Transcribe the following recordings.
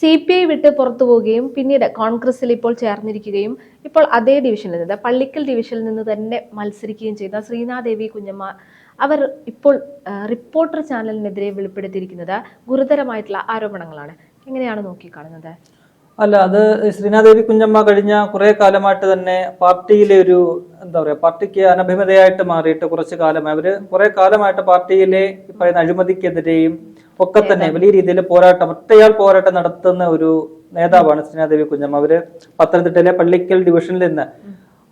C P I വിട്ട് പുറത്തു പോവുകയും പിന്നീട് കോൺഗ്രസിൽ ഇപ്പോൾ ചേർന്നിരിക്കുകയും ഇപ്പോൾ അതേ ഡിവിഷനിൽ നിന്ന് പള്ളിക്കൽ ഡിവിഷനിൽ നിന്ന് തന്നെ മത്സരിക്കുകയും ചെയ്ത ശ്രീനാദേവി കുഞ്ഞമ്മ അവർ ഇപ്പോൾ റിപ്പോർട്ടർ ചാനലിനെതിരെ വെളിപ്പെടുത്തിയിരിക്കുന്നത് ഗുരുതരമായിട്ടുള്ള ആരോപണങ്ങളാണ്. എങ്ങനെയാണ് നോക്കിക്കാണുന്നത്? അല്ല അത് ശ്രീനാദേവി കുഞ്ഞമ്മ കഴിഞ്ഞ കുറേ കാലമായിട്ട് തന്നെ പാർട്ടിയിലെ ഒരു എന്താ പറയുക പാർട്ടിക്ക് അനഭിമതയായിട്ട് മാറിയിട്ട് കുറച്ച് കാലമായി. അവർ കുറേ കാലമായിട്ട് പാർട്ടിയിലെ പറയുന്ന അഴിമതിക്കെതിരെയും ഒക്കെ തന്നെ വലിയ രീതിയിൽ പോരാട്ടം ഒറ്റയാൾ പോരാട്ടം നടത്തുന്ന ഒരു നേതാവാണ് ശ്രീനാദേവി കുഞ്ഞമ്മ. അവർ പത്തനംതിട്ടയിലെ പള്ളിക്കൽ ഡിവിഷനിൽ നിന്ന്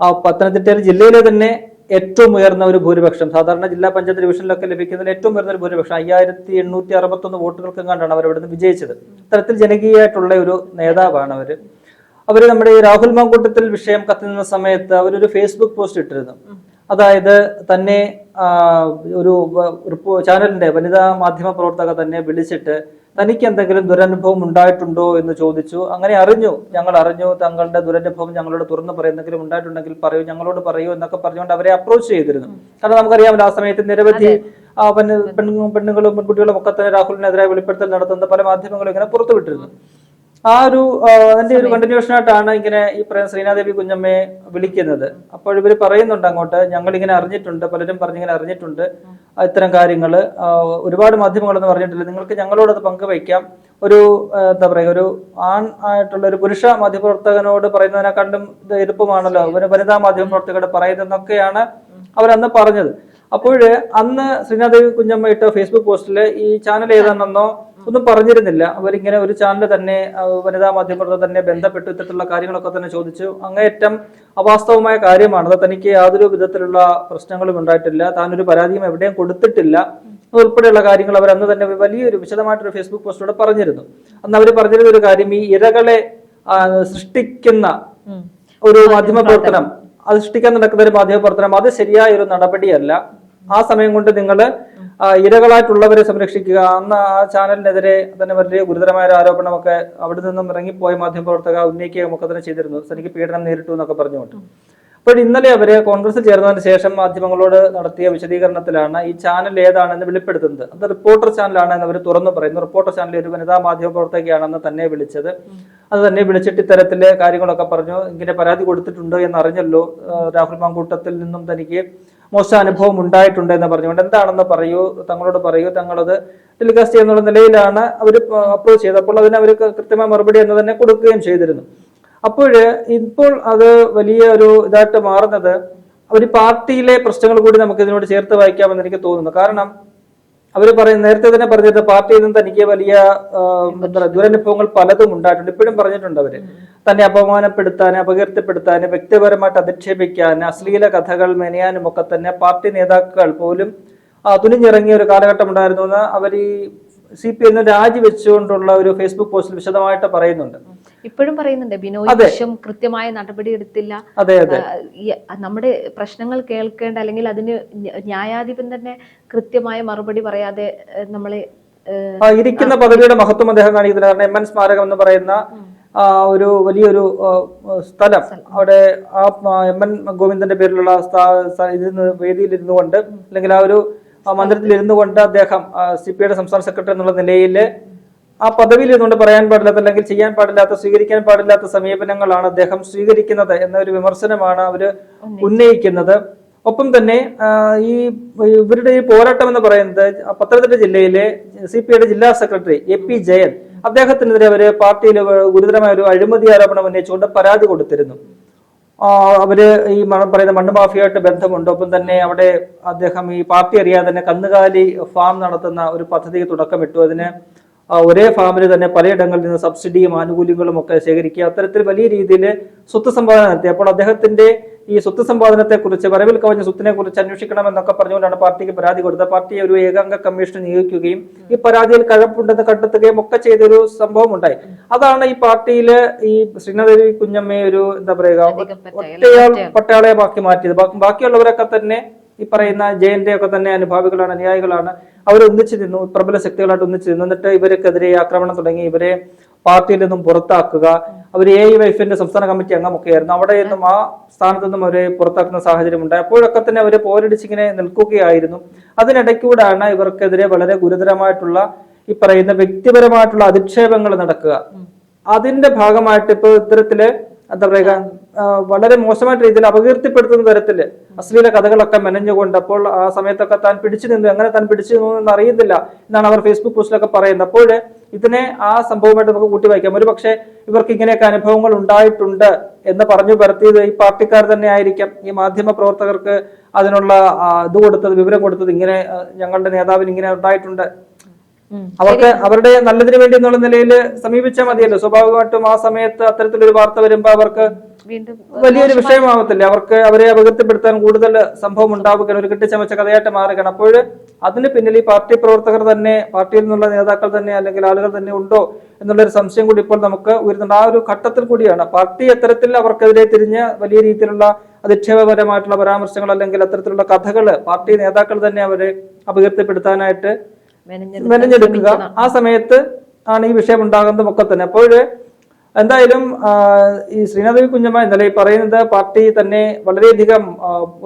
ആ പത്തനംതിട്ടയിലെ ജില്ലയിലെ തന്നെ ഏറ്റവും ഉയർന്ന ഒരു ഭൂരിപക്ഷം സാധാരണ ജില്ലാ പഞ്ചായത്ത് ഡിവിഷനിലൊക്കെ ലഭിക്കുന്ന ഏറ്റവും ഉയർന്ന ഒരു ഭൂരിപക്ഷം അയ്യായിരത്തി എണ്ണൂറ്റി അറുപത്തൊന്ന് വോട്ടുകൾക്ക് കണ്ടാണ് അവർ ഇവിടുന്ന് വിജയിച്ചത്. ഇത്തരത്തിൽ ജനകീയമായിട്ടുള്ള ഒരു നേതാവാണ് അവർ. അവർ നമ്മുടെ ഈ രാഹുൽ മാങ്കൂട്ടത്തിൽ വിഷയം കത്തുന്ന സമയത്ത് അവരൊരു ഫേസ്ബുക്ക് പോസ്റ്റ് ഇട്ടിരുന്നു. അതായത് തന്നെ ഒരു ചാനലിന്റെ വനിതാ മാധ്യമ പ്രവർത്തക തന്നെ വിളിച്ചിട്ട് തനിക്ക് എന്തെങ്കിലും ദുരനുഭവം ഉണ്ടായിട്ടുണ്ടോ എന്ന് ചോദിച്ചു. അങ്ങനെ അറിഞ്ഞു. ഞങ്ങൾ അറിഞ്ഞു. തങ്ങളുടെ ദുരനുഭവം ഞങ്ങളോട് തുറന്നു പറയും. എന്തെങ്കിലും ഉണ്ടായിട്ടുണ്ടെങ്കിൽ പറയൂ. ഞങ്ങളോട് പറയൂ എന്നൊക്കെ പറഞ്ഞുകൊണ്ട് അവരെ അപ്രോച്ച് ചെയ്തിരുന്നു. കാരണം നമുക്കറിയാമല്ലോ ആ സമയത്ത് നിരവധി പെണ്ണുങ്ങളും പെൺകുട്ടികളും ഒക്കെ തന്നെ രാഹുലിനെതിരെ വെളിപ്പെടുത്തൽ നടത്തുന്ന പല മാധ്യമങ്ങളും ഇങ്ങനെ പുറത്തുവിട്ടിരുന്നു. ആ ഒരു അതിന്റെ ഒരു കണ്ടിന്യൂഷൻ ആയിട്ടാണ് ഇങ്ങനെ ഈ പറയുന്ന ശ്രീനാദേവി കുഞ്ഞമ്മയെ വിളിക്കുന്നത്. അപ്പോൾ ഇവർ പറയുന്നുണ്ട് അങ്ങോട്ട് ഞങ്ങൾ ഇങ്ങനെ അറിഞ്ഞിട്ടുണ്ട് പലരും പറഞ്ഞിങ്ങനെ അറിഞ്ഞിട്ടുണ്ട്. ഇത്തരം കാര്യങ്ങൾ ഒരുപാട് മാധ്യമങ്ങളൊന്നും പറഞ്ഞിട്ടില്ല നിങ്ങൾക്ക് ഞങ്ങളോട് അത് പങ്കുവയ്ക്കാം. ഒരു എന്താ പറയുക ഒരു ആൺ ആയിട്ടുള്ള ഒരു പുരുഷ മാധ്യമപ്രവർത്തകനോട് പറയുന്നതിനെക്കാണ്ടും ഇത് എളുപ്പമാണല്ലോ. ഒരു വനിതാ മാധ്യമപ്രവർത്തകരോട് പറയുന്നതെന്നൊക്കെയാണ് അവരന്ന് പറഞ്ഞത്. അപ്പോഴ് അന്ന് ശ്രീനാദേവി കുഞ്ഞമ്മ ഇട്ട ഫേസ്ബുക്ക് പോസ്റ്റിൽ ഈ ചാനൽ ഏതാണെന്നോ ഒന്നും പറഞ്ഞിരുന്നില്ല. അവരിങ്ങനെ ഒരു ചാനൽ തന്നെ വനിതാ മാധ്യമപ്രവർത്തകർ തന്നെ ബന്ധപ്പെട്ടു ഇത്തരത്തിലുള്ള കാര്യങ്ങളൊക്കെ തന്നെ ചോദിച്ചു. അങ്ങേയറ്റം അവാസ്തവമായ കാര്യമാണ്. അത് തനിക്ക് യാതൊരു വിധത്തിലുള്ള പ്രശ്നങ്ങളും ഉണ്ടായിട്ടില്ല. താനൊരു പരാതിയും എവിടെയും കൊടുത്തിട്ടില്ല. ഉൾപ്പെടെയുള്ള കാര്യങ്ങൾ അവർ അന്ന് തന്നെ വലിയൊരു വിശദമായിട്ടൊരു ഫേസ്ബുക്ക് പോസ്റ്റിലൂടെ പറഞ്ഞിരുന്നു. അന്ന് അവർ പറഞ്ഞിരുന്ന ഒരു കാര്യം ഈ ഇരകളെ സൃഷ്ടിക്കുന്ന ഒരു മാധ്യമ പ്രവർത്തനം അത് സൃഷ്ടിക്കാൻ നടക്കുന്ന ഒരു മാധ്യമ പ്രവർത്തനം അത് ശരിയായ ഒരു നടപടിയല്ല. ആ സമയം കൊണ്ട് നിങ്ങൾ ഇരകളായിട്ടുള്ളവരെ സംരക്ഷിക്കുക. അന്ന് ആ ചാനലിനെതിരെ തന്നെ വലിയ ഗുരുതരമായ ഒരു ആരോപണമൊക്കെ അവിടെ നിന്നും ഇറങ്ങിപ്പോയ മാധ്യമപ്രവർത്തക ഉന്നയിക്കുകയും ഒക്കെ തന്നെ ചെയ്തിരുന്നു. തനിക്ക് പീഡനം നേരിട്ടു എന്നൊക്കെ പറഞ്ഞുകൊണ്ട്. അപ്പോൾ ഇന്നലെ അവർ കോൺഗ്രസ് ചേർന്നതിന് ശേഷം മാധ്യമങ്ങളോട് നടത്തിയ വിശദീകരണത്തിലാണ് ഈ ചാനൽ ഏതാണെന്ന് വെളിപ്പെടുത്തുന്നത്. അത് റിപ്പോർട്ടർ ചാനലാണ് എന്ന് അവർ തുറന്നു പറയുന്നു. റിപ്പോർട്ടർ ചാനൽ ഒരു വനിതാ മാധ്യമപ്രവർത്തകയാണെന്ന് തന്നെ വിളിച്ചത്. അത് തന്നെ വിളിച്ചിട്ട് ഇത്തരത്തിലെ കാര്യങ്ങളൊക്കെ പറഞ്ഞു. ഇങ്ങനെ പരാതി കൊടുത്തിട്ടുണ്ട് എന്നറിഞ്ഞല്ലോ രാഹുൽ മാങ്കൂട്ടത്തിൽ നിന്നും തനിക്ക് മോശം അനുഭവം ഉണ്ടായിട്ടുണ്ട് എന്ന് പറഞ്ഞുകൊണ്ട് എന്താണെന്ന് പറയൂ തങ്ങളോട് പറയൂ തങ്ങളത് ടെലികാസ്റ്റ് ചെയ്യുന്നുള്ള നിലയിലാണ് അവർ അപ്രോച്ച് ചെയ്തത്. അപ്പോൾ അതിന് അവർ കൃത്യമായ മറുപടി എന്ന് തന്നെ കൊടുക്കുകയും ചെയ്തിരുന്നു. അപ്പോൾ ഇപ്പോൾ അത് വലിയ ഒരു ഇതായിട്ട് മാറുന്നത് അവർ പാർട്ടിയിലെ പ്രശ്നങ്ങൾ കൂടി നമുക്ക് ഇതിനോട് ചേർത്ത് വായിക്കാമെന്ന് എനിക്ക് തോന്നുന്നു. കാരണം അവർ പറയും നേരത്തെ തന്നെ പറഞ്ഞത് പാർട്ടിയിൽ നിന്ന് തനിക്ക് വലിയ ദുരനുഭവങ്ങൾ പലതും ഉണ്ടായിട്ടുണ്ട്. ഇപ്പോഴും പറഞ്ഞിട്ടുണ്ട് അവർ. തന്നെ അപമാനപ്പെടുത്താൻ അപകീർത്തിപ്പെടുത്താൻ വ്യക്തിപരമായിട്ട് അധിക്ഷേപിക്കാൻ അശ്ലീല കഥകൾ മെനയാനും ഒക്കെ തന്നെ പാർട്ടി നേതാക്കൾ പോലും തുനിഞ്ഞിറങ്ങിയ ഒരു കാലഘട്ടം ഉണ്ടായിരുന്നു എന്ന് അവർ ഈ സി പി എം രാജിവെച്ചുകൊണ്ടുള്ള ഒരു ഫേസ്ബുക്ക് പോസ്റ്റിൽ വിശദമായിട്ട് പറയുന്നുണ്ട്. ഇപ്പോഴും പറയുന്നുണ്ട് ബിനോയ്. വിശ്വം കൃത്യമായ നടപടി എടുത്തില്ല. അതെ അതെ. നമ്മുടെ പ്രശ്നങ്ങൾ കേൾക്കേണ്ട അല്ലെങ്കിൽ അതിന് ന്യായാധിപൻ തന്നെ കൃത്യമായ മറുപടി പറയാതെ നമ്മളെ ഇരിക്കുന്ന പദവിയുടെ മഹത്വം അദ്ദേഹം കാണിക്കുന്നില്ല കാരണം എം എൻ സ്മാരകം എന്ന് പറയുന്ന ഒരു വലിയൊരു സ്ഥലം. അവിടെ ആ എം എൻ ഗോവിന്ദന്റെ പേരിലുള്ള വേദിയിൽ ഇരുന്നു കൊണ്ട് അല്ലെങ്കിൽ ആ ഒരു മന്ദിരത്തിൽ ഇരുന്നു കൊണ്ട് അദ്ദേഹം സി പി ഐയുടെ സംസ്ഥാന സെക്രട്ടറി എന്നുള്ള നിലയിൽ ആ പദവിയിൽ ഇരുന്നുകൊണ്ട് പറയാൻ പാടില്ലാത്ത അല്ലെങ്കിൽ ചെയ്യാൻ പാടില്ലാത്ത സ്വീകരിക്കാൻ പാടില്ലാത്ത സമീപനങ്ങളാണ് അദ്ദേഹം സ്വീകരിക്കുന്നത് എന്നൊരു വിമർശനമാണ് അവർ ഉന്നയിക്കുന്നത്. ഒപ്പം തന്നെ ഈ ഇവരുടെ ഈ പോരാട്ടം എന്ന് പറയുന്നത് പത്തനംതിട്ട ജില്ലയിലെ സി പി ഐയുടെ ജില്ലാ സെക്രട്ടറി എ പി ജയൻ അദ്ദേഹത്തിനെതിരെ അവർ പാർട്ടിയിൽ ഗുരുതരമായ ഒരു അഴിമതി ആരോപണം ഉന്നയിച്ചുകൊണ്ട് പരാതി കൊടുത്തിരുന്നു. അവർ ഈ പറയുന്ന മണ്ണ് മാഫിയായിട്ട് ബന്ധമുണ്ട്. ഒപ്പം തന്നെ അവിടെ അദ്ദേഹം ഈ പാർട്ടി അറിയാതെ തന്നെ കന്നുകാലി ഫാം നടത്തുന്ന ഒരു പദ്ധതിക്ക് തുടക്കമിട്ടു. അതിന് ഒരേ ഫാമിൽ തന്നെ പലയിടങ്ങളിൽ നിന്ന് സബ്സിഡിയും ആനുകൂല്യങ്ങളും ഒക്കെ ശേഖരിക്കുക. അത്തരത്തിൽ വലിയ രീതിയിൽ സ്വത്ത് സമ്പാദന നടത്തി. അപ്പോൾ അദ്ദേഹത്തിന്റെ ഈ സ്വത്ത് സമ്പാദനത്തെ കുറിച്ച് വരവിൽ കവഞ്ഞ സ്വത്തിനെ കുറിച്ച് അന്വേഷിക്കണമെന്നൊക്കെ പറഞ്ഞുകൊണ്ടാണ് പാർട്ടിക്ക് പരാതി കൊടുത്തത്. പാർട്ടി ഒരു ഏകാംഗ കമ്മീഷൻ നിയോഗിക്കുകയും ഈ പരാതിയിൽ കഴപ്പുണ്ടെന്ന് കണ്ടെത്തുകയും ഒക്കെ ചെയ്തൊരു സംഭവം ഉണ്ടായി അതാണ് ഈ പാർട്ടിയിൽ ഈ ശ്രീനദേവി കുഞ്ഞമ്മയെ ഒരു എന്താ പറയുക ഒറ്റയാൾ പട്ടാളയെ ബാക്കി മാറ്റിയത്. ബാക്കി- ബാക്കിയുള്ളവരൊക്കെ തന്നെ ഈ പറയുന്ന ജയന്റെ ഒക്കെ തന്നെ അനുഭാവികളാണ് അനുയായികളാണ്. അവർ ഒന്നിച്ചു നിന്നു പ്രബല ശക്തികളായിട്ട് ഒന്നിച്ചു നിന്നു. എന്നിട്ട് ഇവർക്കെതിരെ ആക്രമണം തുടങ്ങി. ഇവരെ പാർട്ടിയിൽ നിന്നും പുറത്താക്കുക. അവർ എ വൈഫിന്റെ സംസ്ഥാന കമ്മിറ്റി അംഗമൊക്കെ ആയിരുന്നു അവിടെ നിന്നും ആ സ്ഥാനത്ത് നിന്നും അവരെ പുറത്താക്കുന്ന സാഹചര്യം ഉണ്ടായി. അപ്പോഴൊക്കെ തന്നെ അവർ പോരടിച്ചിങ്ങനെ നിൽക്കുകയായിരുന്നു. അതിനിടയ്ക്കൂടാണ് ഇവർക്കെതിരെ വളരെ ഗുരുതരമായിട്ടുള്ള ഈ പറയുന്ന വ്യക്തിപരമായിട്ടുള്ള അധിക്ഷേപങ്ങൾ നടക്കുക. അതിന്റെ ഭാഗമായിട്ട് ഇപ്പൊ ഇത്തരത്തിൽ എന്താ പറയുക വളരെ മോശമായ രീതിയിൽ അപകീർത്തിപ്പെടുത്തുന്ന തരത്തിൽ അശ്ലീല കഥകളൊക്കെ മെനഞ്ഞുകൊണ്ട് അപ്പോൾ ആ സമയത്തൊക്കെ താൻ പിടിച്ചു നിന്നു. എങ്ങനെ താൻ പിടിച്ചു നിന്നു എന്ന് അറിയുന്നില്ല എന്നാണ് അവർ ഫേസ്ബുക്ക് പോസ്റ്റിലൊക്കെ പറയുന്നത്. അപ്പോൾ ഇതിനെ ആ സംഭവമായിട്ട് നമുക്ക് കൂട്ടി വായിക്കാം ഒരു പക്ഷേ ഇവർക്ക് ഇങ്ങനെയൊക്കെ അനുഭവങ്ങൾ ഉണ്ടായിട്ടുണ്ട് എന്ന് പറഞ്ഞു പരത്തിയത് ഈ പാർട്ടിക്കാർ തന്നെ ആയിരിക്കാം ഈ മാധ്യമ പ്രവർത്തകർക്ക് അതിനുള്ള ഇത് കൊടുത്തത് വിവരം കൊടുത്തത് ഇങ്ങനെ ഞങ്ങളുടെ നേതാവിന് ഇങ്ങനെ ഉണ്ടായിട്ടുണ്ട്. അവർക്ക് അവരുടെ നല്ലതിന് വേണ്ടി എന്നുള്ള നിലയിൽ സമീപിച്ചാൽ മതിയല്ലോ. സ്വാഭാവികമായിട്ടും ആ സമയത്ത് അത്തരത്തിലൊരു വാർത്ത വരുമ്പോൾ അവർക്ക് വലിയൊരു വിഷയമാവത്തില്ല. അവർക്ക് അവരെ അപകീർത്തിപ്പെടുത്താൻ കൂടുതൽ സംഭവം ഉണ്ടാവുകയാണ്. ഒരു കെട്ടിച്ചമച്ച കഥയായിട്ട് മാറുകയാണ്. അപ്പോൾ അതിന് പിന്നിൽ ഈ പാർട്ടി പ്രവർത്തകർ തന്നെ പാർട്ടിയിൽ നിന്നുള്ള നേതാക്കൾ തന്നെ അല്ലെങ്കിൽ ആളുകൾ തന്നെ ഉണ്ടോ എന്നുള്ളൊരു സംശയം കൂടി ഇപ്പോൾ നമുക്ക് ഉയരുന്നുണ്ട്. ആ ഒരു ഘട്ടത്തിൽ കൂടിയാണ്. പാർട്ടി അത്തരത്തിൽ അവർക്കെതിരെ തിരിഞ്ഞ് വലിയ രീതിയിലുള്ള അധിക്ഷേപപരമായിട്ടുള്ള പരാമർശങ്ങൾ അല്ലെങ്കിൽ അത്തരത്തിലുള്ള കഥകൾ പാർട്ടി നേതാക്കൾ തന്നെ അവരെ അപകീർത്തിപ്പെടുത്താനായിട്ട് മെനഞ്ഞെടുക്കുക. ആ സമയത്ത് ആണ് ഈ വിഷയം ഉണ്ടാകുന്നതും ഒക്കെ തന്നെ. അപ്പോൾ എന്തായാലും ഈ ശ്രീനാഥവി കുഞ്ഞമ്മ ഇന്നലെ പറയുന്നത് പാർട്ടി തന്നെ വളരെയധികം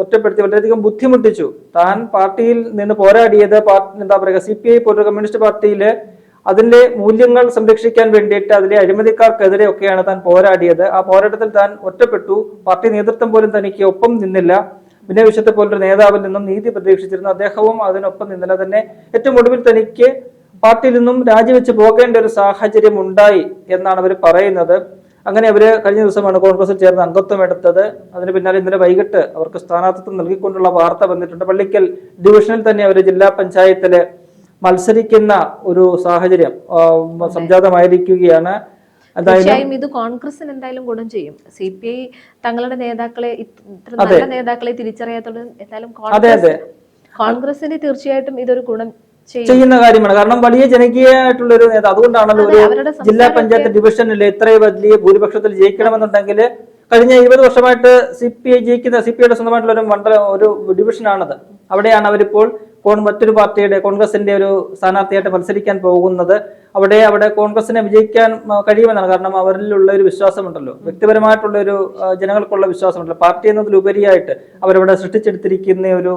ഒറ്റപ്പെടുത്തി വളരെയധികം ബുദ്ധിമുട്ടിച്ചു. താൻ പാർട്ടിയിൽ നിന്ന് പോരാടിയത് പാർട്ടി എന്താ പറയുക സി പി ഐ പോലൊരു കമ്മ്യൂണിസ്റ്റ് പാർട്ടിയിൽ അതിന്റെ മൂല്യങ്ങൾ സംരക്ഷിക്കാൻ വേണ്ടിയിട്ട് അതിലെ അഴിമതിക്കാർക്കെതിരെ ഒക്കെയാണ് താൻ പോരാടിയത്. ആ പോരാട്ടത്തിൽ താൻ ഒറ്റപ്പെട്ടു. പാർട്ടി നേതൃത്വം പോലും തനിക്ക് ഒപ്പം നിന്നില്ല. വിനയ വിശ്വത്തെ പോലൊരു നേതാവിൽ നിന്നും നീതി പ്രതീക്ഷിച്ചിരുന്നു അദ്ദേഹവും അതിനൊപ്പം ഇന്നലെ തന്നെ ഏറ്റവും ഒടുവിൽ തനിക്ക് പാർട്ടിയിൽ നിന്നും രാജിവെച്ച് പോകേണ്ട ഒരു സാഹചര്യം ഉണ്ടായി എന്നാണ് അവർ പറയുന്നത്. അങ്ങനെ അവർ കഴിഞ്ഞ ദിവസമാണ് കോൺഗ്രസിൽ ചേർന്ന് അംഗത്വം എടുത്തത്. അതിന് പിന്നാലെ ഇന്നലെ വൈകിട്ട് അവർക്ക് സ്ഥാനാർത്ഥിത്വം നൽകിക്കൊണ്ടുള്ള വാർത്ത വന്നിട്ടുണ്ട്. പള്ളിക്കൽ ഡിവിഷനിൽ തന്നെ അവർ ജില്ലാ പഞ്ചായത്തിൽ മത്സരിക്കുന്ന ഒരു സാഹചര്യം സംജാതമായിരിക്കുകയാണ്. തീർച്ചയായും ഇത് കോൺഗ്രസിന് എന്തായാലും ഗുണം ചെയ്യും. സി പി ഐ തങ്ങളുടെ നേതാക്കളെ ഇത്ര നല്ല നേതാക്കളെ തിരിച്ചറിയാത്തോണ്ട് എന്തായാലും കോൺഗ്രസ് കോൺഗ്രസിന് തീർച്ചയായിട്ടും ഇതൊരു ഗുണം ചെയ്യും. ചെയ്യുന്ന കാര്യമാണ്. കാരണം വലിയ ജനകീയമായിട്ടുള്ള ഒരു നേതാവ് അതുകൊണ്ടാണല്ലോ ഒരു ജില്ലാ പഞ്ചായത്ത് ഡിവിഷനിൽ ഇത്രയും വലിയ ഭൂരിപക്ഷത്തിൽ ജയിക്കണമെന്നുണ്ടെങ്കിൽ കഴിഞ്ഞ ഇരുപത് വർഷമായിട്ട് സി പി ഐ ജയിക്കുന്ന സി പി ഐയുടെ സ്വന്തമായിട്ടുള്ള ഒരു മണ്ഡലം ഒരു ഡിവിഷനാണത്. അവിടെയാണ് അവരിപ്പോൾ മറ്റൊരു പാർട്ടിയുടെ കോൺഗ്രസിന്റെ ഒരു സ്ഥാനാർത്ഥിയായിട്ട് മത്സരിക്കാൻ പോകുന്നത്. അവിടെ അവിടെ കോൺഗ്രസിനെ വിജയിക്കാൻ കഴിയുമെന്നാണ്. കാരണം അവരിലുള്ള ഒരു വിശ്വാസമുണ്ടല്ലോ. വ്യക്തിപരമായിട്ടുള്ള ഒരു ജനങ്ങൾക്കുള്ള വിശ്വാസമുണ്ടല്ലോ. പാർട്ടി എന്നതിലുപരിയായിട്ട് അവരവിടെ സൃഷ്ടിച്ചെടുത്തിരിക്കുന്ന ഒരു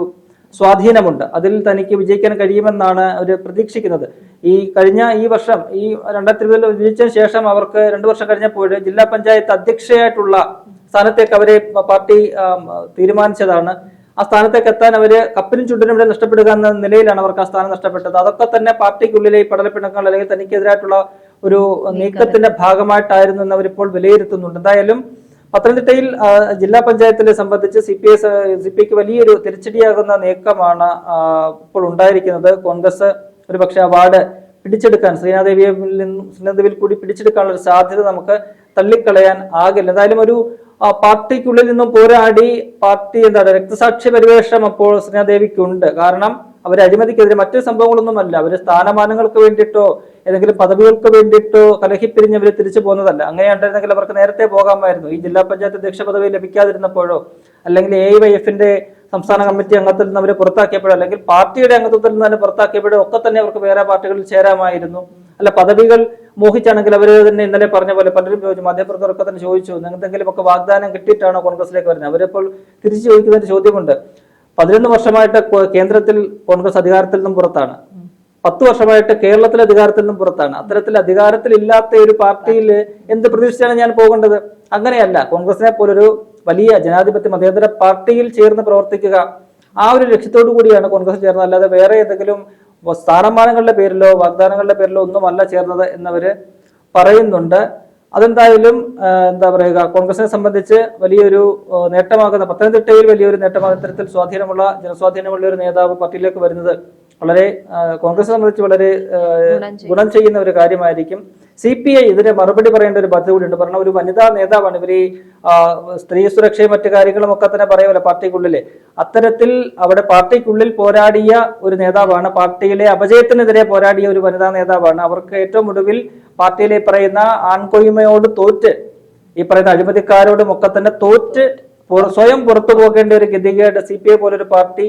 സ്വാധീനമുണ്ട്. അതിൽ തനിക്ക് വിജയിക്കാൻ കഴിയുമെന്നാണ് അവർ പ്രതീക്ഷിക്കുന്നത്. ഈ കഴിഞ്ഞ ഈ വർഷം ഈ രണ്ടായിരത്തി ഇരുപതിൽ വിജയിച്ചതിന് ശേഷം അവർക്ക് രണ്ടു വർഷം കഴിഞ്ഞപ്പോൾ ജില്ലാ പഞ്ചായത്ത് അധ്യക്ഷയായിട്ടുള്ള സ്ഥാനത്തേക്ക് അവരെ പാർട്ടി തീരുമാനിച്ചതാണ്. ആ സ്ഥാനത്തേക്ക് എത്താൻ അവർ കപ്പിനും ചുണ്ടിനും ഇവിടെ നഷ്ടപ്പെടുക എന്ന നിലയിലാണ് അവർക്ക് ആ സ്ഥാനം നഷ്ടപ്പെട്ടത്. അതൊക്കെ തന്നെ പാർട്ടിക്കുള്ളിലെ ഈ പടലപ്പിണക്കങ്ങൾ അല്ലെങ്കിൽ തനിക്കെതിരായിട്ടുള്ള ഒരു നീക്കത്തിന്റെ ഭാഗമായിട്ടായിരുന്നു എന്ന് അവരിപ്പോൾ വിലയിരുത്തുന്നുണ്ട്. എന്തായാലും പത്തനംതിട്ടയിൽ ജില്ലാ പഞ്ചായത്തിനെ സംബന്ധിച്ച് C P S C P ഐക്ക് വലിയൊരു തിരിച്ചടിയാകുന്ന നീക്കമാണ് ഇപ്പോൾ ഉണ്ടായിരിക്കുന്നത്. കോൺഗ്രസ് ഒരു പക്ഷേ ആ വാർഡ് പിടിച്ചെടുക്കാൻ ശ്രീനാദേവിയിൽ നിന്നും ശ്രീനാദേവിയിൽ കൂടി പിടിച്ചെടുക്കാനുള്ള ഒരു സാധ്യത നമുക്ക് തള്ളിക്കളയാൻ ആകില്ല. എന്തായാലും ഒരു പാർട്ടിക്കുള്ളിൽ നിന്നും പോരാടി പാർട്ടി എന്താണ് രക്തസാക്ഷി പരിവേഷം അപ്പോൾ ശ്രീനാദേവിക്കുണ്ട് കാരണം അവർ അഴിമതിക്കെതിരെ മറ്റു സംഭവങ്ങളൊന്നുമല്ല. അവർ സ്ഥാനമാനങ്ങൾക്ക് വേണ്ടിയിട്ടോ ഏതെങ്കിലും പദവികൾക്ക് വേണ്ടിയിട്ടോ കലഹിപ്പിരിഞ്ഞ് അവർ തിരിച്ചു പോകുന്നതല്ല. അങ്ങനെ ഉണ്ടായിരുന്നെങ്കിൽ അവർക്ക് നേരത്തെ പോകാമായിരുന്നു. ഈ ജില്ലാ പഞ്ചായത്ത് അധ്യക്ഷ പദവി ലഭിക്കാതിരുന്നപ്പോഴോ അല്ലെങ്കിൽ എ വൈ എഫിന്റെ സംസ്ഥാന കമ്മിറ്റി അംഗത്തിൽ നിന്ന് അവർ പുറത്താക്കിയപ്പോഴോ അല്ലെങ്കിൽ പാർട്ടിയുടെ അംഗത്വത്തിൽ നിന്ന് തന്നെ പുറത്താക്കിയപ്പോഴോ ഒക്കെ തന്നെ അവർക്ക് വേറെ പാർട്ടികളിൽ ചേരാമായിരുന്നു. അല്ല പദവികൾ മോഹിച്ചാണെങ്കിൽ അവർ തന്നെ ഇന്നലെ പറഞ്ഞ പോലെ പലരും ചോദിച്ചു മാധ്യമപ്രവർത്തകരൊക്കെ തന്നെ ചോദിച്ചു എന്തെങ്കിലും ഒക്കെ വാഗ്ദാനം കിട്ടിയിട്ടാണോ കോൺഗ്രസിലേക്ക് വരുന്നത്? അവരിപ്പോൾ തിരിച്ചു ചോദിക്കുന്ന ചോദ്യമുണ്ട്. പതിനൊന്ന് വർഷമായിട്ട് കേന്ദ്രത്തിൽ കോൺഗ്രസ് അധികാരത്തിൽ നിന്നും പുറത്താണ്. പത്ത് വർഷമായിട്ട് കേരളത്തിൽ അധികാരത്തിൽ നിന്നും പുറത്താണ്. അത്തരത്തിൽ അധികാരത്തിൽ ഇല്ലാത്ത ഒരു പാർട്ടിയിൽ എന്ത് പ്രതീക്ഷിച്ചാണ് ഞാൻ പോകേണ്ടത്? അങ്ങനെയല്ല. കോൺഗ്രസിനെ പോലൊരു വലിയ ജനാധിപത്യ മതേതര പാർട്ടിയിൽ ചേർന്ന് പ്രവർത്തിക്കുക ആ ഒരു ലക്ഷ്യത്തോടു കൂടിയാണ് കോൺഗ്രസ് ചേർന്നത്. അല്ലാതെ വേറെ ഏതെങ്കിലും സ്ഥാനമാനങ്ങളുടെ പേരിലോ വാഗ്ദാനങ്ങളുടെ പേരിലോ ഒന്നുമല്ല ചേർന്നത് എന്നവര് പറയുന്നുണ്ട്. അതെന്തായാലും എന്താ പറയുക കോൺഗ്രസിനെ സംബന്ധിച്ച് വലിയൊരു നേട്ടമാകുന്ന പത്തനംതിട്ടയിൽ വലിയൊരു നേട്ടമാകുന്ന തരത്തിൽ സ്വാധീനമുള്ള ജനസ്വാധീനമുള്ള ഒരു നേതാവ് പാർട്ടിയിലേക്ക് വരുന്നത് വളരെ കോൺഗ്രസ് സംബന്ധിച്ച് വളരെ ഗുണം ചെയ്യുന്ന ഒരു കാര്യമായിരിക്കും. സി പി ഐ ഇതിന് മറുപടി പറയേണ്ട ഒരു ബാധ്യത കൂടിയുണ്ട്. പറഞ്ഞ ഒരു വനിതാ നേതാവാണ് ഇവർ ഈ സ്ത്രീ സുരക്ഷയും മറ്റു കാര്യങ്ങളും ഒക്കെ തന്നെ പറയുമല്ലോ പാർട്ടിക്കുള്ളിലെ. അത്തരത്തിൽ അവിടെ പാർട്ടിക്കുള്ളിൽ പോരാടിയ ഒരു നേതാവാണ് പാർട്ടിയിലെ അപജയത്തിനെതിരെ പോരാടിയ ഒരു വനിതാ നേതാവാണ്. അവർക്ക് ഏറ്റവും ഒടുവിൽ പാർട്ടിയിലെ പറയുന്ന ആൺകൊയ്മയോട് തോറ്റ് ഈ പറയുന്ന അഴിമതിക്കാരോടും ഒക്കെ തന്നെ തോറ്റ് സ്വയം പുറത്തു പോകേണ്ട ഒരു ഗതികേട് സി പി ഐ പോലൊരു പാർട്ടി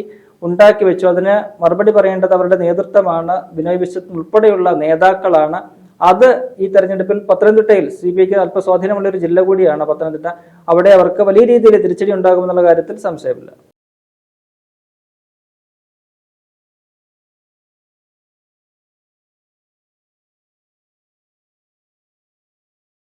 ഉണ്ടാക്കി വെച്ചു. അതിന് മറുപടി പറയേണ്ടത് അവരുടെ നേതൃത്വമാണ്. ബിനോയ് വിശ്വത്ത് ഉൾപ്പെടെയുള്ള നേതാക്കളാണ്. അത് ഈ തെരഞ്ഞെടുപ്പിൽ പത്തനംതിട്ടയിൽ സി പി ഐക്ക് അല്പ സ്വാധീനമുള്ള ഒരു ജില്ല കൂടിയാണ് പത്തനംതിട്ട. അവിടെ അവർക്ക് വലിയ രീതിയിൽ തിരിച്ചടി ഉണ്ടാകുമെന്നുള്ള കാര്യത്തിൽ സംശയമില്ല.